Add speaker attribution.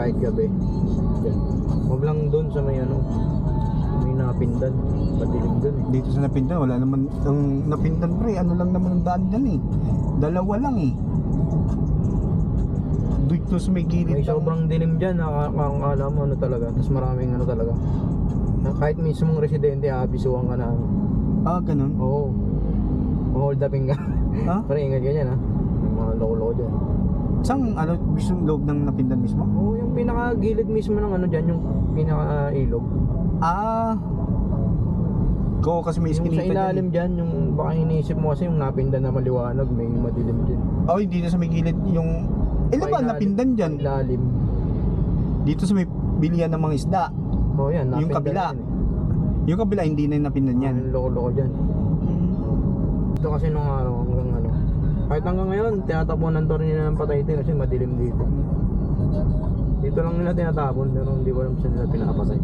Speaker 1: kahit gabi. Yan. Huwag lang doon sa may ano, may napindan. Madilim doon eh.
Speaker 2: Dito sa Napindan, wala naman, ang Napindan pre, ano lang naman ang daan dyan eh. Dalawa lang eh. Dito sa may gilid
Speaker 1: May sobrang dilim dyan, nakakakala mo ano talaga. Tapos maraming ano talaga. Na kahit mismong residente, aabisuhan ka na. ano.
Speaker 2: Ah, ganun.
Speaker 1: Oo. Hold upin ka.
Speaker 2: Ha?
Speaker 1: Pero ingat ka dyan ha. Yung mga loko-loko dyan.
Speaker 2: Saan, ano, gusto loob ng Napindan mismo?
Speaker 1: Oo, yung pinaka-gilid mismo ng ano dyan, yung pinaka-ilog.
Speaker 2: Ah. Ko kasi may
Speaker 1: Yung sa
Speaker 2: iskinita
Speaker 1: ilalim
Speaker 2: dyan.
Speaker 1: dyan, yung baka iniisip mo kasi yung napindan na maliwanag, may madilim dyan.
Speaker 2: eh. Oh, dito sa may gilid yung... Eh, ba Napindan dyan?
Speaker 1: Ilalim.
Speaker 2: Dito sa may bilihan ng mga isda.
Speaker 1: Oo yan,
Speaker 2: Yung
Speaker 1: napindan
Speaker 2: kabila.
Speaker 1: yan eh.
Speaker 2: Yung kabila, hindi na yung Napindan yan.
Speaker 1: Yung loko-loko dyan. Ito kasi nung araw hanggang ano. Kahit hanggang ngayon, tinatapunan to rin nila ng patay kasi madilim dito. Dito lang nila tinatapon pero hindi ko alam saan nila pinapatay.